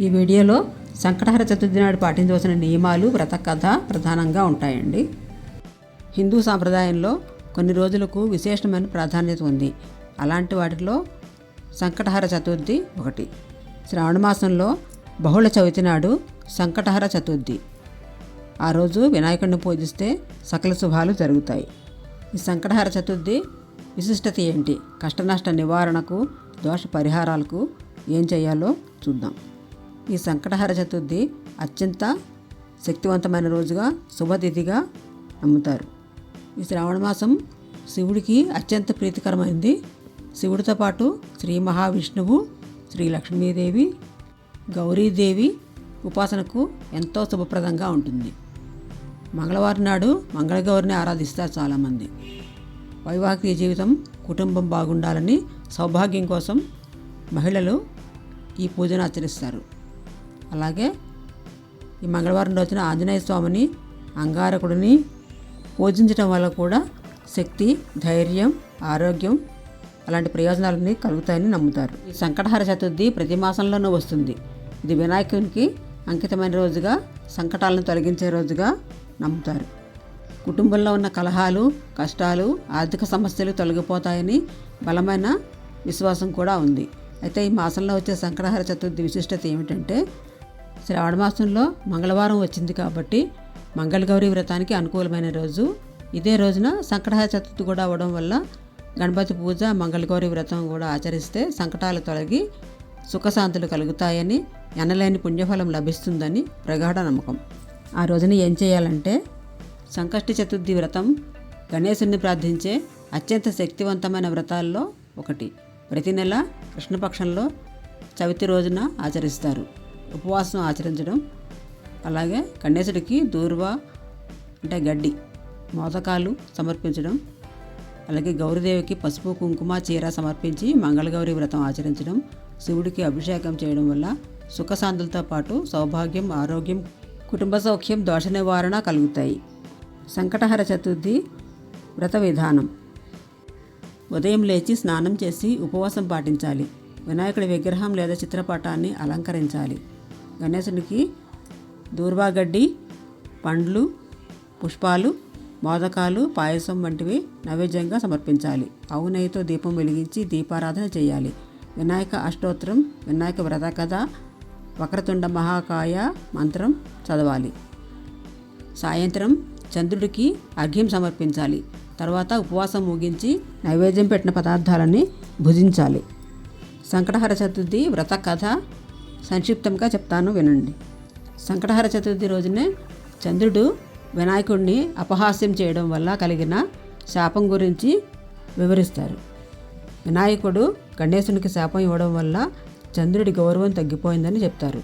ఈ వీడియోలో సంకటహర చతుర్థి నాడు పాటించవలసిన నియమాలు వ్రత కథ ప్రధానంగా ఉంటాయండి. హిందూ సాంప్రదాయంలో కొన్ని రోజులకు విశేషమైన ప్రాధాన్యత ఉంది. అలాంటి వాటిలో సంకటహర చతుర్థి ఒకటి. శ్రావణ మాసంలో బహుళ చవితి నాడు సంకటహర చతుర్థి. ఆ రోజు వినాయకుడిని పూజిస్తే సకల శుభాలు జరుగుతాయి. ఈ సంకటహర చతుర్థి విశిష్టత ఏంటి? కష్టనష్ట నివారణకు దోష పరిహారాలకు ఏం చేయాలో చూద్దాం. ఈ సంకటహర చతుర్థి అత్యంత శక్తివంతమైన రోజుగా శుభతిథిగా నమ్ముతారు. ఈ శ్రావణ మాసం శివుడికి అత్యంత ప్రీతికరమైంది. శివుడితో పాటు శ్రీ మహావిష్ణువు శ్రీ లక్ష్మీదేవి గౌరీదేవి ఉపాసనకు ఎంతో శుభప్రదంగా ఉంటుంది. మంగళవారం నాడు మంగళగౌరిని ఆరాధిస్తారు చాలామంది. వైవాహిక జీవితం కుటుంబం బాగుండాలని సౌభాగ్యం కోసం మహిళలు ఈ పూజను ఆచరిస్తారు. అలాగే ఈ మంగళవారం రోజున ఆంజనేయ స్వామిని అంగారకుడిని పూజించడం వల్ల కూడా శక్తి ధైర్యం ఆరోగ్యం అలాంటి ప్రయోజనాలన్నీ కలుగుతాయని నమ్ముతారు. ఈ సంకటహార చతుర్థి ప్రతి మాసంలోనూ వస్తుంది. ఇది వినాయకునికి అంకితమైన రోజుగా సంకటాలను తొలగించే రోజుగా నమ్ముతారు. కుటుంబంలో ఉన్న కలహాలు కష్టాలు ఆర్థిక సమస్యలు తొలగిపోతాయని బలమైన విశ్వాసం కూడా ఉంది. అయితే ఈ మాసంలో వచ్చే సంకటహర చతుర్థి విశిష్టత ఏమిటంటే శ్రావణ మాసంలో మంగళవారం వచ్చింది కాబట్టి మంగళగౌరి వ్రతానికి అనుకూలమైన రోజు. ఇదే రోజున సంకటహ చతుర్థి కూడా అవ్వడం వల్ల గణపతి పూజ మంగళగౌరి వ్రతం కూడా ఆచరిస్తే సంకటాలు తొలగి సుఖశాంతులు కలుగుతాయని ఎనలేని పుణ్యఫలం లభిస్తుందని ప్రగాఢ నమ్మకం. ఆ రోజున ఏం చేయాలంటే సంకష్టి చతుర్థి వ్రతం గణేశుని ప్రార్థించే అత్యంత శక్తివంతమైన వ్రతాల్లో ఒకటి. ప్రతి నెల కృష్ణపక్షంలో చవితి రోజున ఆచరిస్తారు. ఉపవాసం ఆచరించడం అలాగే గణేశుడికి దూర్వ అంటే గడ్డి మోదకాలు సమర్పించడం అలాగే గౌరీదేవికి పసుపు కుంకుమ చీర సమర్పించి మంగళగౌరి వ్రతం ఆచరించడం శివుడికి అభిషేకం చేయడం వల్ల సుఖశాంతులతో పాటు సౌభాగ్యం ఆరోగ్యం కుటుంబ సౌఖ్యం దోష నివారణ కలుగుతాయి. సంకటహర చతుర్థి వ్రత విధానం. ఉదయం లేచి స్నానం చేసి ఉపవాసం పాటించాలి. వినాయకుడి విగ్రహం లేదా చిత్రపటాన్ని అలంకరించాలి. గణేశునికి దూర్వాగడ్డి పండ్లు పుష్పాలు మోదకాలు పాయసం వంటివి నైవేద్యంగా సమర్పించాలి. ఆవు దీపం వెలిగించి దీపారాధన చేయాలి. వినాయక అష్టోత్తరం వినాయక వ్రత కథ వక్రతుండ మహాకాయ మంత్రం చదవాలి. సాయంత్రం చంద్రుడికి అర్ఘ్యం సమర్పించాలి. తర్వాత ఉపవాసం ముగించి నైవేద్యం పెట్టిన పదార్థాలని భుజించాలి. సంకటహర చతుర్థి వ్రత కథ సంక్షిప్తంగా చెప్తాను వినండి. సంకటహర చతుర్థి రోజునే చంద్రుడు వినాయకుడిని అపహాస్యం చేయడం వల్ల కలిగిన శాపం గురించి వివరిస్తారు. వినాయకుడు గణేశునికి శాపం ఇవ్వడం వల్ల చంద్రుడి గౌరవం తగ్గిపోయిందని చెప్తారు.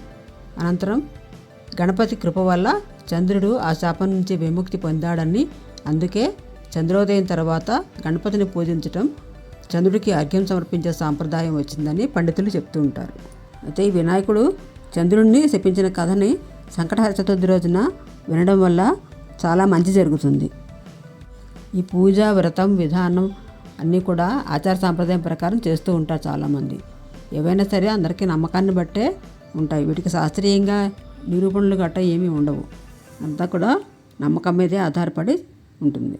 అనంతరం గణపతి కృప వల్ల చంద్రుడు ఆ శాపం నుంచి విముక్తి పొందాడని అందుకే చంద్రోదయం తర్వాత గణపతిని పూజించటం చంద్రుడికి అర్ఘ్యం సమర్పించే సాంప్రదాయం వచ్చిందని పండితులు చెప్తూ ఉంటారు. అయితే ఈ వినాయకుడు చంద్రుడిని శపించిన కథని సంకటహర చతుర్థి రోజున వినడం వల్ల చాలా మంచి జరుగుతుంది. ఈ పూజ వ్రతం విధానం అన్నీ కూడా ఆచార సాంప్రదాయం ప్రకారం చేస్తూ ఉంటారు చాలామంది. ఏవైనా సరే అందరికీ నమ్మకాన్ని బట్టే ఉంటాయి. వీటికి శాస్త్రీయంగా నిరూపణలు గట్రా ఏమీ ఉండవు. అంతా కూడా నమ్మకం మీదే ఆధారపడి ఉంటుంది.